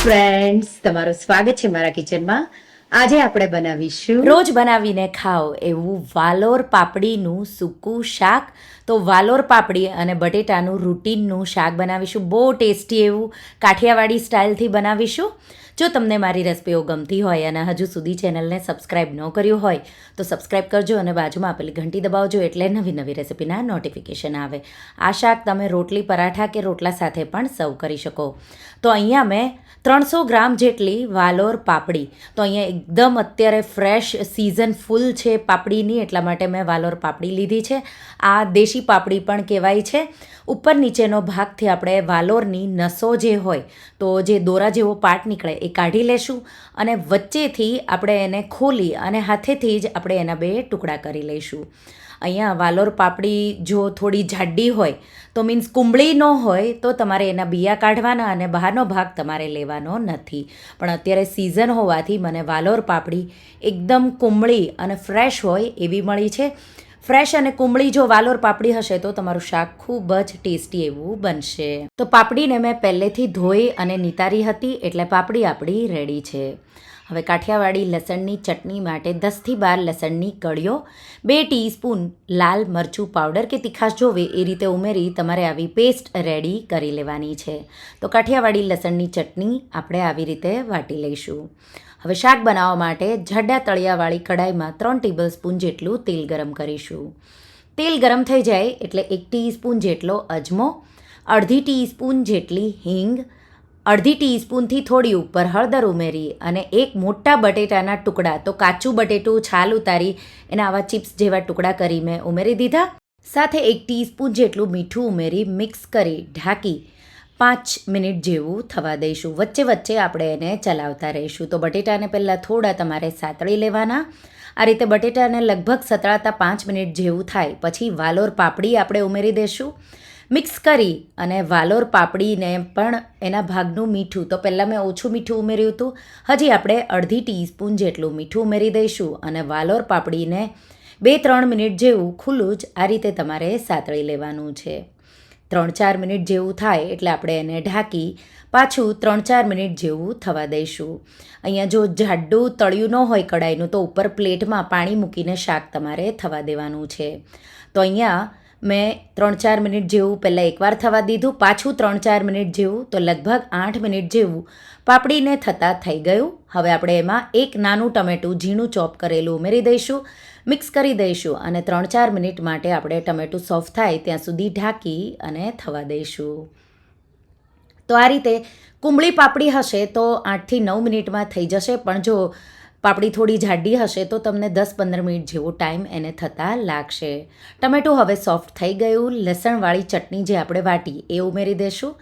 Friends તમારું સ્વાગત છે મારા કિચનમાં. આજે આપણે બનાવીશું રોજ બનાવીને ખાઓ એવું વાલોર પાપડીનું સૂકું શાક. તો વાલોર પાપડી અને બટેટાનું રૂટીનનું શાક બનાવીશું. બહુ ટેસ્ટી એવું કાઠિયાવાડી સ્ટાઇલથી બનાવીશું. જો તમને મારી રેસિપીઓ ગમતી હોય અને હજુ સુધી ચેનલને સબસ્ક્રાઇબ ન કર્યું હોય, તો સબસ્ક્રાઇબ કરજો અને બાજુમાં આપેલી ઘંટી દબાવજો એટલે નવી નવી રેસિપીના નોટિફિકેશન આવે. આ શાક તમે રોટલી, પરાઠા કે રોટલા સાથે પણ સર્વ કરી શકો. તો અહીંયા મેં ત્રણસો ગ્રામ જેટલી વાલોર પાપડી. તો અહીંયા એકદમ અત્યારે ફ્રેશ સિઝન ફૂલ છે પાપડીની, એટલા માટે મેં વાલોર પાપડી લીધી છે. આ દેશી પાપડી પણ કહેવાય છે. ઉપર નીચેનો ભાગથી આપણે વાલોરની નસો જે હોય, તો જે દોરા જેવો પાર્ટ નીકળે, એ કાઢી લેશું અને વચ્ચેથી આપણે એને ખોલી અને હાથેથી જ આપણે એના બે ટુકડા કરી લઈશું. અહીંયા વાલોર પાપડી જો થોડી જાડી હોય, તો મીન્સ કુંબળી ન હોય, તો તમારે એના બિયા કાઢવાના અને બહારનો ભાગ તમારે લેવાનો નથી. પણ અત્યારે સિઝન હોવાથી મને વાલોર પાપડી એકદમ કુંબળી અને ફ્રેશ હોય એવી મળી છે. ફ્રેશ અને કુંબળી જો વાલોર પાપડી હશે તો તમારું શાક ખૂબ જ ટેસ્ટી એવું બનશે. તો પાપડીને મેં પહેલેથી ધોઈ અને નિતારી હતી એટલે પાપડી આપણી રેડી છે. હવે કાઠિયાવાડી લસણની ચટણી માટે દસથી બાર લસણની કળીઓ, બે ટીસ્પૂન લાલ મરચું પાવડર કે તીખાશ જોવે એ રીતે ઉમેરી તમારે આવી પેસ્ટ રેડી કરી લેવાની છે. તો કાઠિયાવાડી લસણની ચટણી આપણે આવી રીતે વાટી લઈશું. હવે શાક બનાવવા માટે જાડા તળિયાવાળી કઢાઈમાં ત્રણ ટેબલ સ્પૂન જેટલું તેલ ગરમ કરીશું. તેલ ગરમ થઈ જાય એટલે એક ટીસ્પૂન જેટલો અજમો, અડધી ટીસ્પૂન જેટલી હિંગ, અડધી ટીસ્પૂનથી થોડી ઉપર હળદર ઉમેરી અને એક મોટા બટેટાના ટુકડા, તો કાચું બટેટું, છાલ ઉતારી, એના આવા ચિપ્સ જેવા ટુકડા કરી મેં ઉમેરી દીધા. સાથે એક ટીસ્પૂન જેટલું મીઠું ઉમેરી મિક્સ કરી ઢાંકી પાંચ મિનિટ જેવું થવા દઈશું. વચ્ચે વચ્ચે આપણે એને ચલાવતા રહીશું. તો બટેટાને પહેલાં થોડા તમારે સાતળી લેવાના. આ રીતે બટેટાને લગભગ સતળાતા પાંચ મિનિટ જેવું થાય. પછી વાલોર પાપડી આપણે ઉમેરી દઈશું મિક્સ કરી અને વાલોર પાપડીને પણ એના ભાગનું મીઠું. તો પહેલાં મેં ઓછું મીઠું ઉમેર્યું હતું. હજી આપણે અડધી ટીસ્પૂન જેટલું મીઠું ઉમેરી દઈશું અને વાલોર પાપડીને બે ત્રણ મિનિટ જેવું ખુલ્લું જ આ રીતે તમારે સાતળી લેવાનું છે. ત્રણ ચાર મિનિટ જેવું થાય એટલે આપણે એને ઢાંકી પાછું ત્રણ ચાર મિનિટ જેવું થવા દઈશું. અહીંયા જો જાડું તળિયું ન હોય કડાઈનું તો ઉપર પ્લેટમાં પાણી મૂકીને શાક તમારે થવા દેવાનું છે. તો અહીંયા મેં ત્રણ ચાર મિનિટ જેવું પહેલાં એકવાર થવા દીધું, પાછું ત્રણ ચાર મિનિટ જેવું, તો લગભગ આઠ મિનિટ જેવું પાપડીને થતાં થઈ ગયું. હવે આપણે એમાં એક નાનું ટમેટું ઝીણું ચોપ કરેલું ઉમેરી દઈશું, મિક્સ કરી દઈશું અને ત્રણ ચાર મિનિટ માટે આપણે ટમેટું સોફ્ટ થાય ત્યાં સુધી ઢાંકી અને થવા દઈશું. તો આ રીતે કુંબળી પાપડી હશે તો આઠથી નવ મિનિટમાં થઈ જશે, પણ જો પાપડી થોડી જાડી હશે તો તમને દસ પંદર મિનિટ જેવો ટાઈમ એને થતાં લાગશે. ટમેટું હવે સોફ્ટ થઈ ગયું. લસણવાળી ચટણી જે આપણે વાટી એ ઉમેરી દઈશું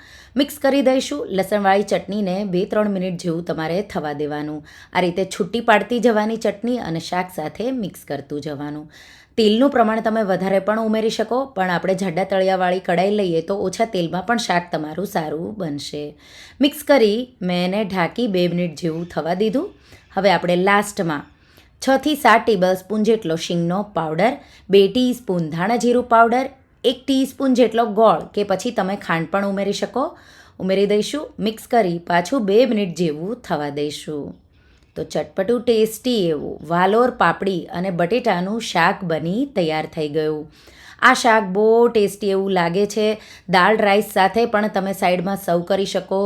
મિક્સ કરી દઈશું. લસણવાળી ચટણીને બે ત્રણ મિનિટ જેવું તમારે થવા દેવાનું. આ રીતે છૂટી પાડતી જવાની ચટણી અને શાક સાથે મિક્સ કરતું જવાનું. તેલનું પ્રમાણ તમે વધારે પણ ઉમેરી શકો, પણ આપણે જાડા તળિયાવાળી કડાઈ લઈએ તો ઓછા તેલમાં પણ શાક તમારું સારું બનશે. મિક્સ કરી મેં એને ઢાંકી બે મિનિટ જેવું થવા દીધું. હવે આપણે લાસ્ટમાં છથી સાત ટેબલ સ્પૂન જેટલો શીંગનો પાવડર બે ટીસ્પૂન ધાણા જીરું પાવડર એક ટીસ્પૂન જેટલો ગોળ કે પછી તમે ખાંડ પણ ઉમેરી શકો. ઉમેરી દઈશું મિક્સ કરી પાછું બે મિનિટ જેવું થવા દઈશું. તો ચટપટું ટેસ્ટી એવું વાલોર પાપડી અને બટેટાનું શાક બની તૈયાર થઈ ગયું. આ શાક બહુ ટેસ્ટી એવું લાગે છે. દાળ રાઈસ સાથે પણ તમે સાઈડમાં સર્વ કરી શકો.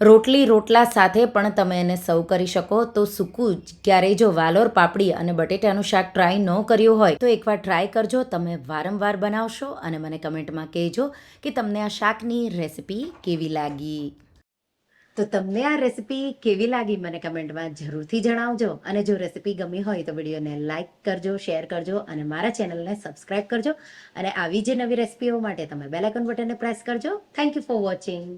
રોટલી રોટલા સાથે પણ તમે એને સર્વ કરી શકો. તો સૂકું ક્યારેય જો વાલોર, પાપડી અને બટેટાનું શાક ટ્રાય ન કર્યું હોય, તો એકવાર ટ્રાય કરજો. તમે વારંવાર બનાવશો અને મને કમેન્ટમાં કહેજો કે તમને આ શાકની રેસિપી કેવી લાગી. તો તમને આ રેસિપી કેવી લાગી મને કમેન્ટમાં જરૂરથી જણાવજો. અને જો રેસિપી ગમી હોય તો વિડીયોને લાઇક કરજો, શેર કરજો અને મારા ચેનલને સબસ્ક્રાઇબ કરજો. અને આવી જે નવી રેસિપીઓ માટે તમે બેલાઇકન બટનને પ્રેસ કરજો. Thank you for watching